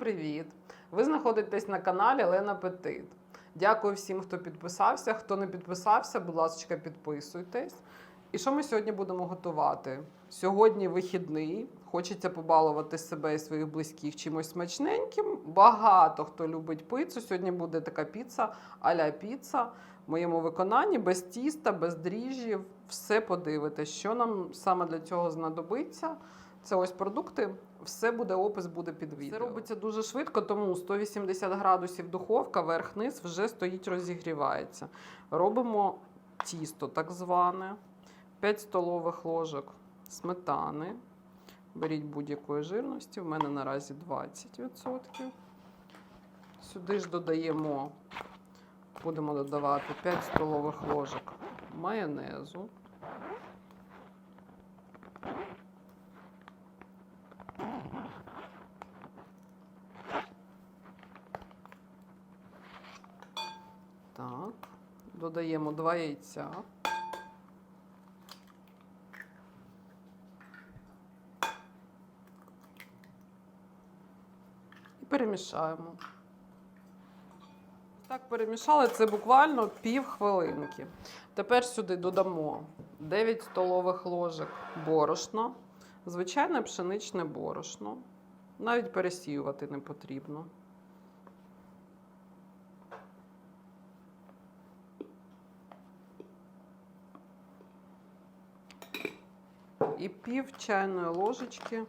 привіт! Ви знаходитесь на каналі Лена Петит. Дякую всім, хто підписався. Хто не підписався, будь ласка, підписуйтесь. І що ми сьогодні будемо готувати? Сьогодні вихідний. Хочеться побалувати себе і своїх близьких чимось смачненьким. Багато хто любить пиццу. Сьогодні буде така піца а-ля піца в моєму виконанні, без тіста, без дріжджів. Все подивитесь, що нам саме для цього знадобиться. Це ось продукти. Все буде опис, буде під відео. Це робиться дуже швидко, тому 180 градусів духовка, верх-низ вже стоїть, розігрівається. Робимо тісто, так зване, 5 столових ложок сметани. Беріть будь-якої жирності, в мене наразі 20%. Сюди ж додаємо, будемо додавати 5 столових ложок майонезу. Так, додаємо 2 яйця. І перемішаємо. Так, перемішали це буквально пів хвилинки. Тепер сюди додамо 9 столових ложок борошна, звичайне пшеничне борошно. Навіть пересіювати не потрібно. І пів чайної ложечки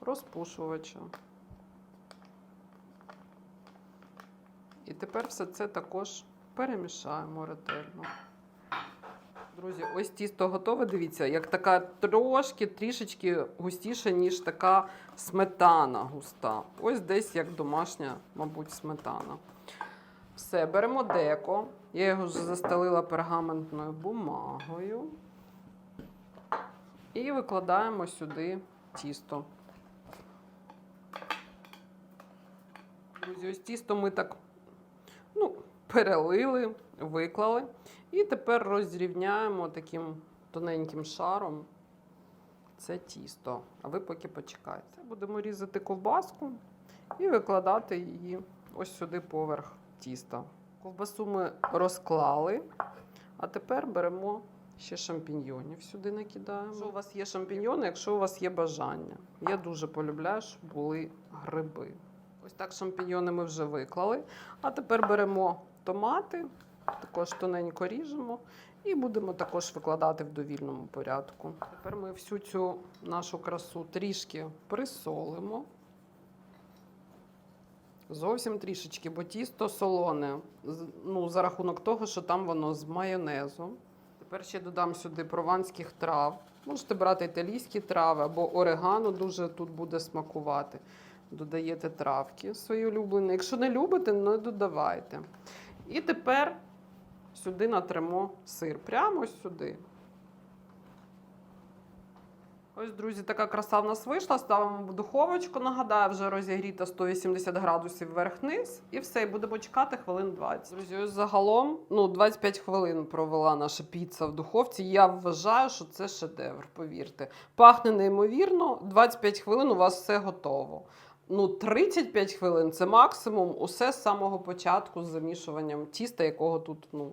розпушувача. І тепер все це також перемішаємо ретельно. Друзі, ось тісто готове. Дивіться, як така трошки трішечки густіша, ніж така сметана густа. Ось десь як домашня, мабуть, сметана. Все, беремо деко. Я його вже застелила пергаментною бумагою. І викладаємо сюди тісто. Друзі, ось тісто ми так ну, перелили, виклали. І тепер розрівняємо таким тоненьким шаром це тісто. А ви поки почекайте. Будемо різати ковбаску і викладати її ось сюди поверх тіста. Ковбасу ми розклали, а тепер беремо ще шампіньйонів сюди накидаємо. Якщо у вас є шампіньйони, якщо у вас є бажання. Я дуже полюбляю, щоб були гриби. Ось так шампіньйони ми вже виклали. А тепер беремо томати, також тоненько ріжемо і будемо також викладати в довільному порядку. Тепер ми всю цю нашу красу трішки присолимо. Зовсім трішечки, бо тісто солоне, ну, за рахунок того, що там воно з майонезом. Тепер ще додам сюди прованських трав. Можете брати італійські трави або орегано дуже тут буде смакувати. Додаєте травки свої улюблені. Якщо не любите, не додавайте. І тепер сюди натремо сир. Прямо сюди. Ось, друзі, така краса в нас вийшла. Ставимо в духовочку. Нагадаю, вже розігріта 180 градусів вверх-низ. І все, і будемо чекати хвилин 20. Друзі, ось загалом ну, 25 хвилин провела наша піца в духовці. Я вважаю, що це шедевр, повірте. Пахне неймовірно, 25 хвилин у вас все готово. Ну, 35 хвилин це максимум. Усе з самого початку з замішуванням тіста, якого тут, ну.